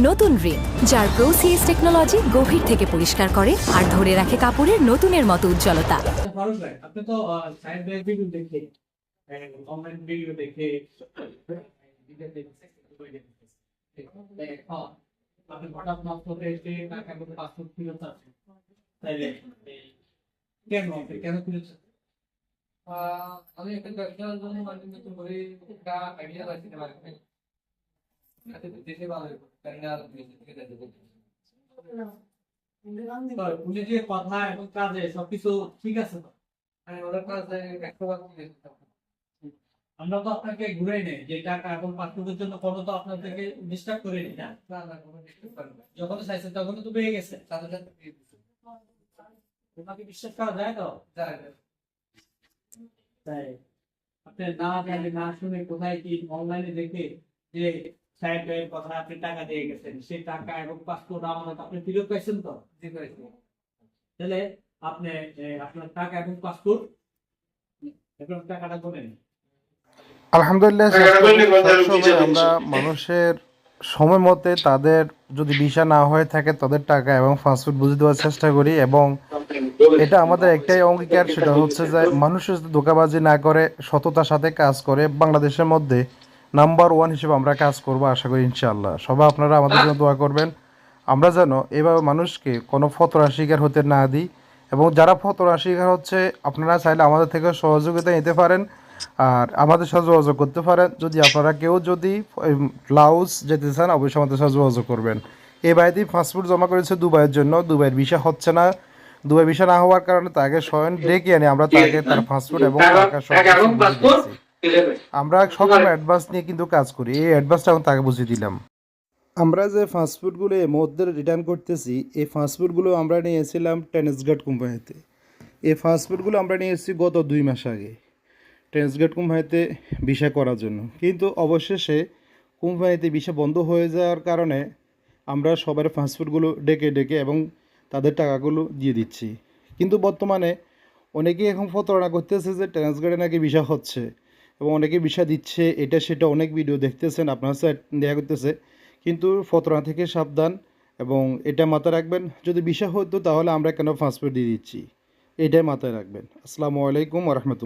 নতুন রিং যার প্রোসিএস টেকনোলজি গভীর থেকে পরিষ্কার করে আর ধরে রাখে কাপড়ের নতুনের মতো উজ্জ্বলতা আচ্ছা, আপনি তো অনলাইন ভিডিও দেখে আপনি হঠাৎ নষ্ট হয়ে এসে টাকা করে পাসপোর্ট ফেরত আছে তাইলে কেন কেন আহ, আমি একটা ব্যবসার জন্য মানে নতুন করে একটা আইডিয়া যাতে দেশে ভালো। উনি যে কথা এবং কাজে সবকিছু ঠিক আছে তো আমি ওদের কাছে একশো বার। আমরা তো আপনাকে ঘুরে নেই, যে টাকা এখন পাসপোর্টের জন্য কোনো তো আপনার থেকে ডিস্টার্ব করে নি, না। যখন চাইছেন তখন তো পেয়ে গেছে। তোমাকে বিশ্বাস করা যায় তো। তাই, আপনি না জানে না শুনে কোথায় কি অনলাইনে দেখে যে ব্যয়ের কথা আপনি টাকা দিয়ে গেছেন, সেই টাকা এবং পাসপোর্ট আমানত আপনি ফেরত পাইছেন তো জি করেছি। তাহলে আপনি আপনার টাকা এবং পাসপোর্ট এখন টাকাটা করে নিন আলহামদুলিল্লাহ আমরা মানুষের সময় মতে তাদের যদি ভিসা না হয়ে থাকে তাদের টাকা এবং ফাস্টফুড বুঝে দেওয়ার চেষ্টা করি এবং এটা আমাদের একটাই অঙ্গীকার সেটা হচ্ছে যে মানুষের যদি ধোকাবাজি না করে সততার সাথে কাজ করে বাংলাদেশের মধ্যে নাম্বার ওয়ান হিসেবে আমরা কাজ করব আশা করি ইনশাআল্লাহ। সবাই আপনারা আমাদের জন্য দোয়া করবেন। আমরা যেন এভাবে মানুষকে কোনো ফতরা শিকার হতে না দিই এবং যারা ফতরা শিকার হচ্ছে আপনারা চাইলে আমাদের থেকে সহযোগিতা নিতে পারেন। আর আমাদের সাথে যোগাযোগ করতে পারেন। যদি আপনারা কেউ যদি লাউস যেতে চান অবশ্যই আমাদের সাথে যোগাযোগ করবেন। এই বাড়িতে পাসপোর্ট জমা করেছে দুবাইয়ের জন্য। দুবাইয়ের ভিসা হচ্ছে না। দুবাই ভিসা না হওয়ার কারণে তাকে স্বয়ং ডেকে আনি আমরা তাকে তার পাসপোর্ট এবং টাকা সব। আমরা সকালে অ্যাডভান্স নিয়ে কিন্তু কাজ করি। এই অ্যাডভান্সটা আমি তাকে বুঝিয়ে দিলাম। আমরা যে ফাস্টফুডগুলো এর মধ্যে রিটার্ন করতেছি এই ফাস্টফুডগুলো আমরা নিয়েছিলাম টেনিসগার্ড কোম্পানিতে। এই ফাস্টফুডগুলো আমরা নিয়েছি গত দুই মাস আগে। টেনিসগার্ড কোম্পানিতে ভিসা করার জন্য। কিন্তু অবশেষে কোম্পানিতে ভিসা বন্ধ হয়ে যাওয়ার কারণে আমরা সবার ফাস্টফুডগুলো ডেকে ডেকে এবং তাদের টাকাগুলো দিয়ে দিচ্ছি। কিন্তু বর্তমানে অনেকেই এখন প্রতারণা করতেছে যে ট্রান্সগার্ডে নাকি ভিসা হচ্ছে এবং অনেকে ভিসা দিচ্ছে, এটা সেটা অনেক ভিডিও দেখতেছেন, আপনার সাথে দেয়া করতেছে। কিন্তু ফতরা থেকে সাবধান এবং এটা মাথায় রাখবেন, যদি ভিসা হতো তাহলে আমরা কেন পাসপোর্ট দিয়ে দিচ্ছি? এটাই মাথায় রাখবেন। আসসালামু আলাইকুম রহমতুল্লাহ।